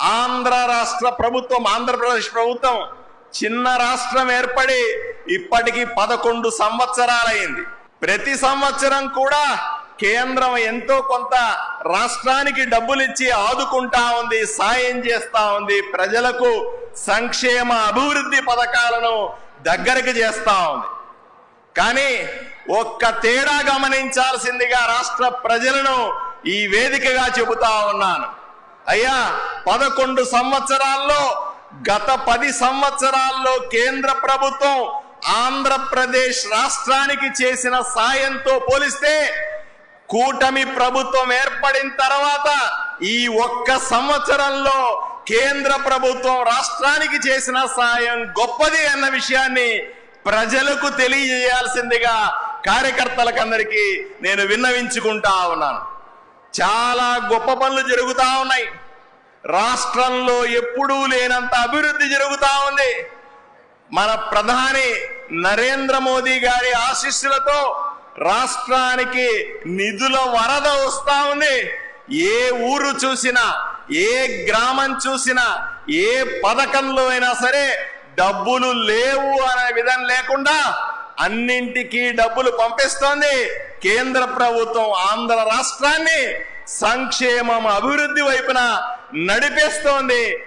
ఆంధ్ర రాష్ట్ర ప్రభుత్వం ఆంధ్రప్రదేశ్ ప్రభుత్వం చిన్న రాష్ట్రం ఏర్పడి ఇప్పటికి పదకొండు సంవత్సరాలైంది. ప్రతి సంవత్సరం కూడా కేంద్రం ఎంతో కొంత రాష్ట్రానికి డబ్బులు ఇచ్చి ఆదుకుంటా ఉంది సాయం చేస్తా ఉంది. ప్రజలకు సంక్షేమ అభివృద్ధి పథకాలను దగ్గరికి చేస్తా ఉంది. కానీ ఒక్క తేడా గమనించాల్సిందిగా రాష్ట్ర ప్రజలను ఈ వేదికగా చెబుతా ఉన్నాను. అయ్యా పదకొండు సంవత్సరాల్లో గత పది సంవత్సరాల్లో కేంద్ర ప్రభుత్వం ఆంధ్రప్రదేశ్ రాష్ట్రానికి చేసిన సాయంతో పోలిస్తే కూటమి ప్రభుత్వం ఏర్పడిన తర్వాత ఈ ఒక్క సంవత్సరంలో కేంద్ర ప్రభుత్వం రాష్ట్రానికి చేసిన సాయం గొప్పది అన్న విషయాన్ని ప్రజలకు తెలియజేయాల్సిందిగా కార్యకర్తలకందరికీ నేను విన్నవించుకుంటా ఉన్నాను. చాలా గొప్ప పనులు జరుగుతూ ఉన్నాయి. రాష్ట్రంలో ఎప్పుడూ లేనంత అభివృద్ధి జరుగుతా ఉంది. మన ప్రధాని నరేంద్ర మోదీ గారి ఆశీస్సులతో రాష్ట్రానికి నిధుల వరద వస్తా ఉంది. ఏ ఊరు చూసినా ఏ గ్రామం చూసినా ఏ పథకంలో అయినా సరే డబ్బులు లేవు అనే విధం లేకుండా అన్నింటికీ డబ్బులు పంపిస్తోంది కేంద్ర ప్రభుత్వం ఆంధ్ర రాష్ట్రాన్ని. సంక్షేమం అభివృద్ధి వైపున నడిపేస్తోంది.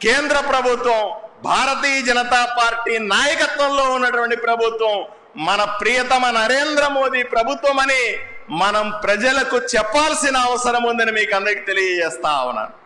కేంద్ర ప్రభుత్వం భారతీయ జనతా పార్టీ నాయకత్వంలో ఉన్నటువంటి ప్రభుత్వం మన ప్రియతమ నరేంద్ర మోదీ ప్రభుత్వం అని మనం ప్రజలకు చెప్పాల్సిన అవసరం ఉందని మీకు అందరికి తెలియజేస్తా ఉన్నాను.